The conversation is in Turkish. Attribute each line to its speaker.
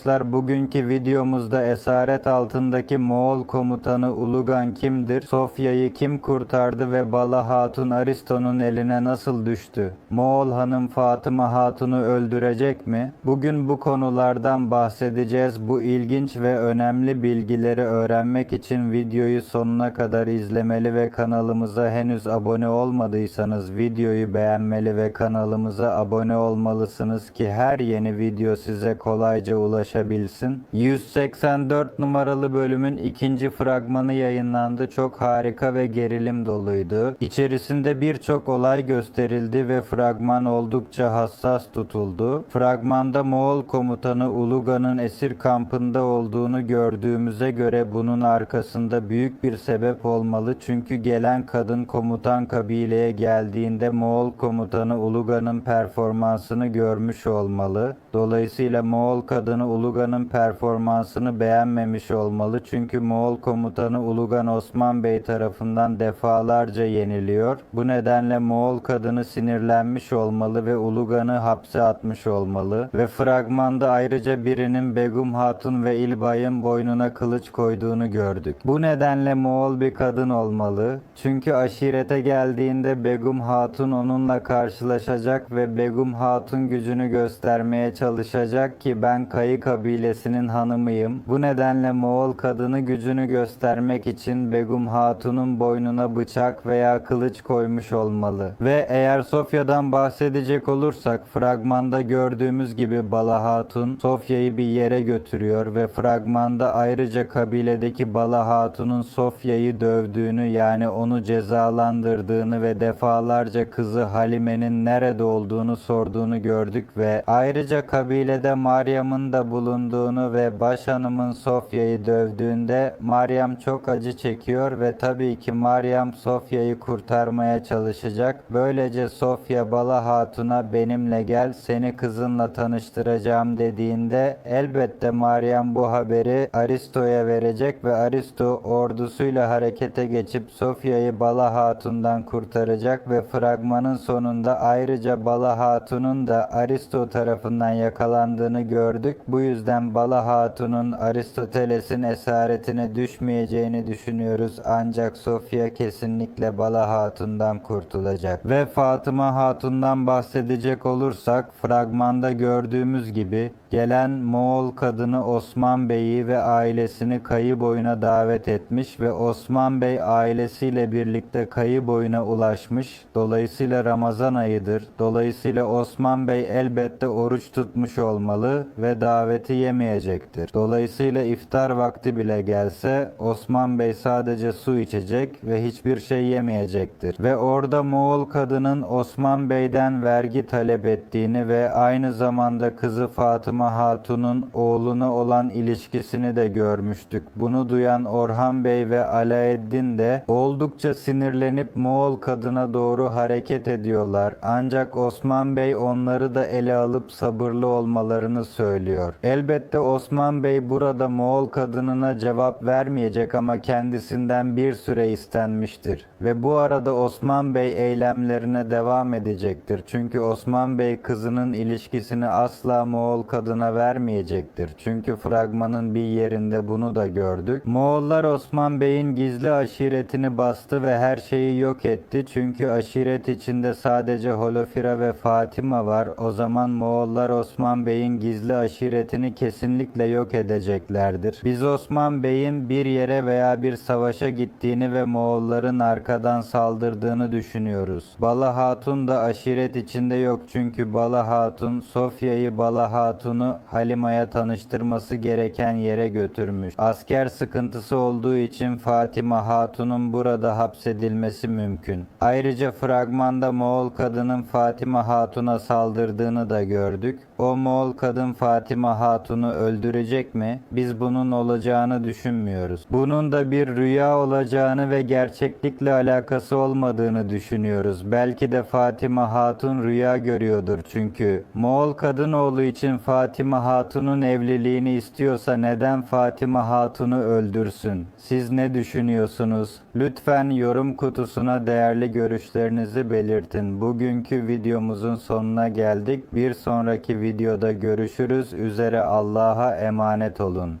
Speaker 1: Arkadaşlar bugünkü videomuzda esaret altındaki Moğol komutanı Ulugan kimdir? Sofya'yı kim kurtardı ve Bala Hatun Aristo'nun eline nasıl düştü? Moğol hanım Fatıma Hatun'u öldürecek mi? Bugün bu konulardan bahsedeceğiz. Bu ilginç ve önemli bilgileri öğrenmek için videoyu sonuna kadar izlemeli ve kanalımıza henüz abone olmadıysanız videoyu beğenmeli ve kanalımıza abone olmalısınız ki her yeni video size kolayca ulaşabilsin. 184 numaralı bölümün ikinci fragmanı yayınlandı. Çok harika ve gerilim doluydu. İçerisinde birçok olay gösterildi ve fragman oldukça hassas tutuldu. Fragmanda Moğol komutanı Uluga'nın esir kampında olduğunu gördüğümüze göre bunun arkasında büyük bir sebep olmalı. Çünkü gelen kadın komutan kabileye geldiğinde Moğol komutanı Uluga'nın performansını görmüş olmalı. Dolayısıyla Moğol kadını Uluga'nın performansını beğenmemiş olmalı. Çünkü Moğol komutanı Ulugan Osman Bey tarafından defalarca yeniliyor. Bu nedenle Moğol kadını sinirlenmiş olmalı ve Ulugan'ı hapse atmış olmalı. Ve fragmanda ayrıca birinin Begum Hatun ve İlbay'ın boynuna kılıç koyduğunu gördük. Bu nedenle Moğol bir kadın olmalı. Çünkü aşirete geldiğinde Begum Hatun onunla karşılaşacak ve Begum Hatun gücünü göstermeye çalışacak ki ben Kayı kabilesinin hanımıyım. Bu nedenle Moğol kadını gücünü göstermek için Begum Hatun'un boynuna bıçak veya kılıç koymuş olmalı. Ve eğer Sofya'dan bahsedecek olursak fragmanda gördüğümüz gibi Bala Hatun Sofya'yı bir yere götürüyor ve fragmanda ayrıca kabiledeki Bala Hatun'un Sofya'yı dövdüğünü yani onu cezalandırdığını ve defalarca kızı Halime'nin nerede olduğunu sorduğunu gördük ve ayrıca kabilede Meryem'in de bulunduğunu ve başhanımın Sofya'yı dövdüğünde Meryem çok acı çekiyor ve tabii ki Meryem Sofya'yı kurtarmaya çalışacak. Böylece Sofya Bala Hatun'a benimle gel seni kızınla tanıştıracağım dediğinde elbette Meryem bu haberi Aristo'ya verecek ve Aristo ordusuyla harekete geçip Sofya'yı Bala Hatun'dan kurtaracak ve fragmanın sonunda ayrıca Bala Hatun'un da Aristo tarafından yakalandığını gördük. Bu yüzden Bala Hatun'un Aristoteles'in esaretine düşmeyeceğini düşünüyoruz. Ancak Sofya kesinlikle Bala Hatun'dan kurtulacak. Ve Fatıma Hatun'dan bahsedecek olursak fragmanda gördüğümüz gibi gelen Moğol kadını Osman Bey'i ve ailesini kayı boyuna davet etmiş ve Osman Bey ailesiyle birlikte kayı boyuna ulaşmış. Dolayısıyla Ramazan ayıdır. Dolayısıyla Osman Bey elbette oruç tutmuş olmalı ve daveti yemeyecektir. Dolayısıyla iftar vakti bile gelse Osman Bey sadece su içecek ve hiçbir şey yemeyecektir. Ve orada Moğol kadının Osman Bey'den vergi talep ettiğini ve aynı zamanda kızı Fatıma Hatun'un oğluna olan ilişkisini de görmüştük. Bunu duyan Orhan Bey ve Alaeddin de oldukça sinirlenip Moğol kadına doğru hareket ediyorlar. Ancak Osman Bey onları da ele alıp sabırlı olmalarını söylüyor. Elbette Osman Bey burada Moğol kadınına cevap vermeyecek ama kendisinden bir süre istenmiştir. Ve bu arada Osman Bey eylemlerine devam edecektir. Çünkü Osman Bey kızının ilişkisini asla Moğol kadına vermeyecektir. Çünkü fragmanın bir yerinde bunu da gördük. Moğollar Osman Bey'in gizli aşiretini bastı ve her şeyi yok etti. Çünkü aşiret içinde sadece Holofira ve Fatima var. O zaman Moğollar Osman Bey'in gizli aşiretini kesinlikle yok edeceklerdir. Biz Osman Bey'in bir yere veya bir savaşa gittiğini ve Moğolların arkadan saldırdığını düşünüyoruz. Bala Hatun da aşiret içinde yok çünkü Bala Hatun Sofya'yı Bala Hatun'u Halima'ya tanıştırması gereken yere götürmüş. Asker sıkıntısı olduğu için Fatima Hatun'un burada hapsedilmesi mümkün. Ayrıca fragmanda Moğol kadının Fatima Hatun'a saldırdığını da gördük. O Moğol kadın Fatima Hatun'u öldürecek mi? Biz bunun olacağını düşünmüyoruz. Bunun da bir rüya olacağını ve gerçeklikle alakası olmadığını düşünüyoruz. Belki de Fatima Hatun rüya görüyordur çünkü. Moğol kadın oğlu için Fatima Hatun'un evliliğini istiyorsa neden Fatima Hatun'u öldürsün? Siz ne düşünüyorsunuz? Lütfen yorum kutusuna değerli görüşlerinizi belirtin. Bugünkü videomuzun sonuna geldik. Bir sonraki videoda görüşürüz. Üzere üzere Allah'a emanet olun.